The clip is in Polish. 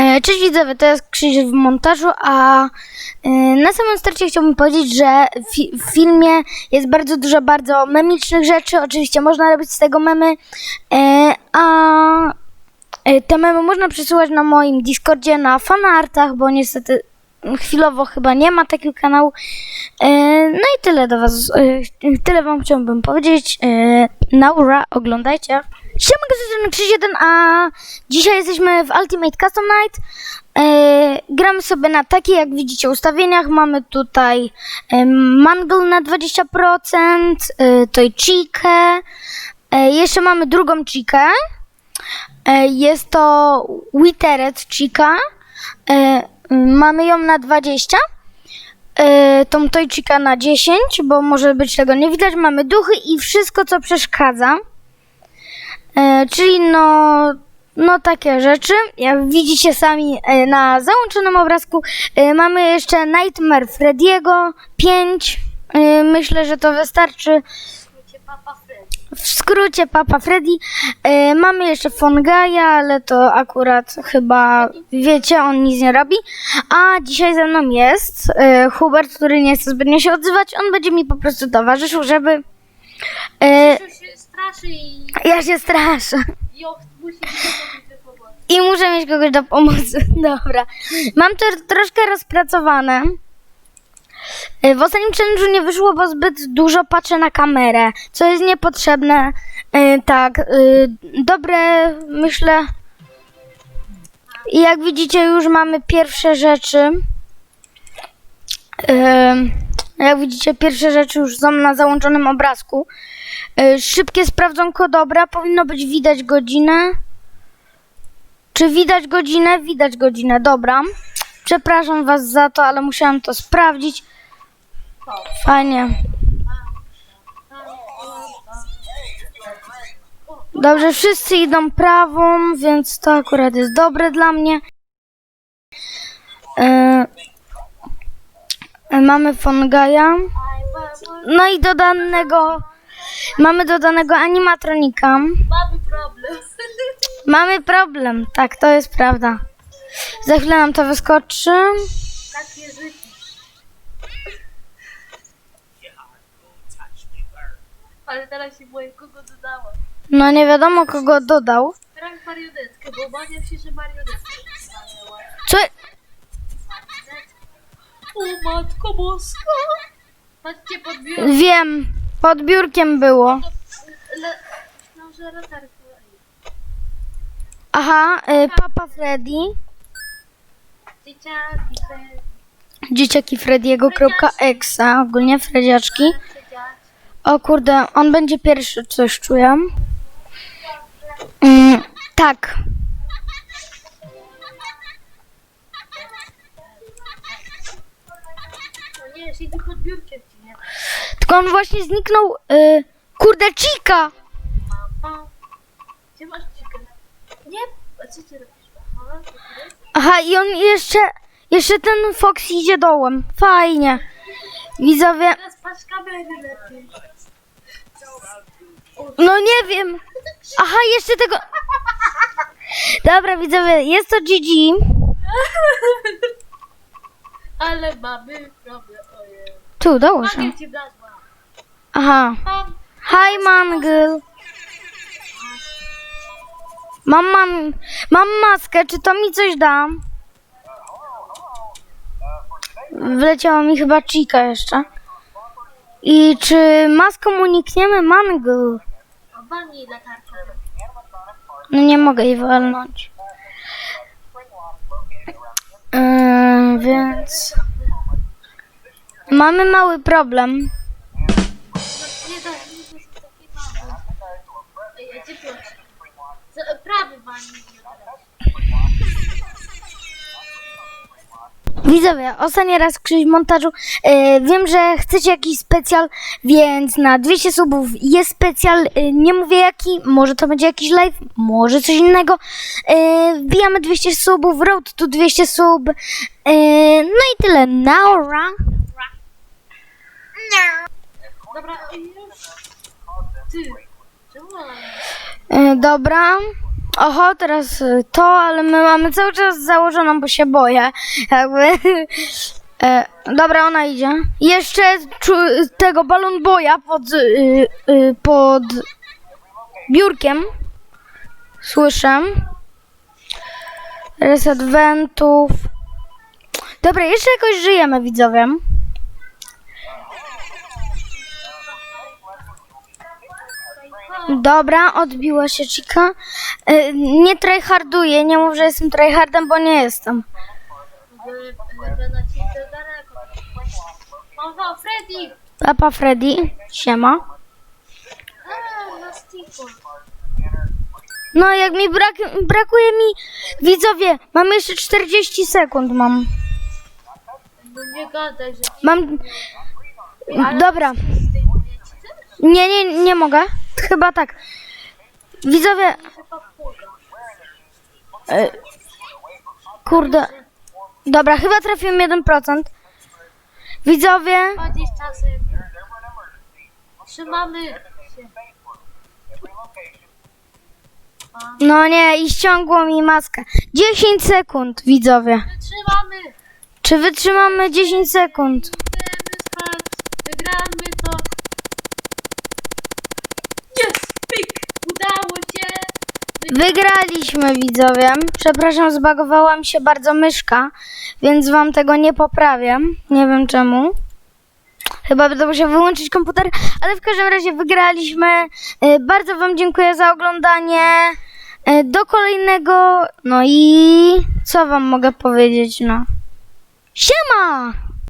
E, Cześć widzowie, to jest Krzyś w montażu, a e, na samym starcie chciałbym powiedzieć, że w filmie jest bardzo dużo bardzo memicznych rzeczy, oczywiście można robić z tego memy, e, a te memy można przesyłać na moim Discordzie, na fanartach, bo niestety chwilowo chyba nie ma takiego kanału. No i tyle do was, tyle wam chciałbym powiedzieć. Naura, oglądajcie. Siema, to Krzyś 1, a dzisiaj jesteśmy w Ultimate Custom Night. E, gramy sobie na takie, jak widzicie, ustawieniach. Mamy tutaj e, Mangle na 20%, e, to Chikę. E, jeszcze mamy drugą Chikę. E, jest to Witeret Chica. E, mamy ją na 20. E, tą Tojczyka na 10, bo może być tego nie widać. Mamy duchy i wszystko, co przeszkadza. E, czyli no, no takie rzeczy. Jak widzicie sami e, na załączonym obrazku, e, mamy jeszcze Nightmare Freddy'ego 5. E, myślę, że to wystarczy. W skrócie Papa Freddy. E, mamy jeszcze Fongaja, ale to akurat chyba wiecie, on nic nie robi. A dzisiaj ze mną jest e, Hubert, który nie chce zbytnio się odzywać. On będzie mi po prostu towarzyszył, żeby. E, straszy i ja się straszę. Musi pomocy. I muszę mieć kogoś do pomocy. Dobra. Mam to troszkę rozpracowane. Y, W ostatnim challenge'u nie wyszło, bo zbyt dużo patrzę na kamerę, co jest niepotrzebne. Y, Tak, y, dobre, myślę. I jak widzicie, już mamy pierwsze rzeczy. Jak widzicie, pierwsze rzeczy już są na załączonym obrazku. Y, Szybkie sprawdzonko, dobra, powinno być widać godzinę. Czy widać godzinę? Widać godzinę, dobra. Przepraszam Was za to, ale musiałam to sprawdzić. Fajnie. Dobrze, wszyscy idą prawą, więc to akurat jest dobre dla mnie. E, e, mamy Fongaja. No i dodanego. Mamy dodanego animatronika. Mamy problem. Mamy problem, tak, to jest prawda. Za chwilę nam to wyskoczy. Takie życie. Ale teraz się boję, kogo dodała. No nie wiadomo kogo dodał. Rank marionetkę, bo obawiam się, że marionetkę. Co? O matko boska! Patrzcie pod biurem. Wiem, pod biurkiem było. No, latarkę. Aha, y, Papa Freddy. Dzieciaki, Frediego.exa, ogólnie Frediaczki. dzieciaki. O kurde, on będzie pierwszy, coś czuję. Mm, tak, No nie, siedzi pod biurkiem? Tylko on właśnie zniknął. Y, kurde, Chica! Gdzie masz chicken? Nie, a co ty robisz? Aha, to ty? Aha, i on jeszcze, jeszcze ten Fox idzie dołem. Fajnie. Widzowie, Teraz patrz kamery lepiej. no nie wiem. Aha, jeszcze tego... Dobra, widzowie, jest to GG. Ale mamy problem, ojej. Tu, ci wlazła. Aha. Hi, Mangel. Mam, mam, mam maskę, czy to mi coś da? Wleciała mi chyba Chica jeszcze. I czy maską unikniemy Mangel? No nie mogę jej walnąć. Yy, więc... Mamy mały problem. Za- Prawy walnij mnie teraz. Widzowie, ostatni raz Krzyś w montażu. E, wiem, że chcecie jakiś specjal, więc na 200 subów jest specjal. E, nie mówię jaki, może to będzie jakiś live, może coś innego. E, wbijamy 200 subów, road to 200 sub. No i tyle. Naura. Dobra, już. Ty, czemu dobra. Oho, teraz y, to, ale my mamy cały czas założoną, bo się boję. Jakby. E, dobra, ona idzie. Jeszcze tego balon boja pod, y, y, pod biurkiem. Słyszę. Reset wentów. Dobra, jeszcze jakoś żyjemy, widzowie. Dobra, odbiła się Chica. E, nie tryharduję, nie mów, że jestem tryhardem, bo nie jestem. Wy- Freddy! Papa Freddy, siema. No, jak mi brak, brakuje mi, widzowie, mam jeszcze 40 sekund, mam. Mam, dobra, nie, nie, nie mogę, chyba tak. Widzowie, e, kurde, dobra, chyba trafiłem 1%. Widzowie, 20 sekund. Trzymamy się. no nie, i ściągło mi maskę. 10 sekund, widzowie. Wytrzymamy! Czy wytrzymamy 10 sekund? Wygraliśmy, widzowie. Przepraszam, zbagowała mi się bardzo myszka, więc wam tego nie poprawię. Nie wiem czemu. Chyba będę musiał wyłączyć komputer, ale w każdym razie wygraliśmy. Y, Bardzo wam dziękuję za oglądanie. Y, Do kolejnego. No i co wam mogę powiedzieć, no. Siema!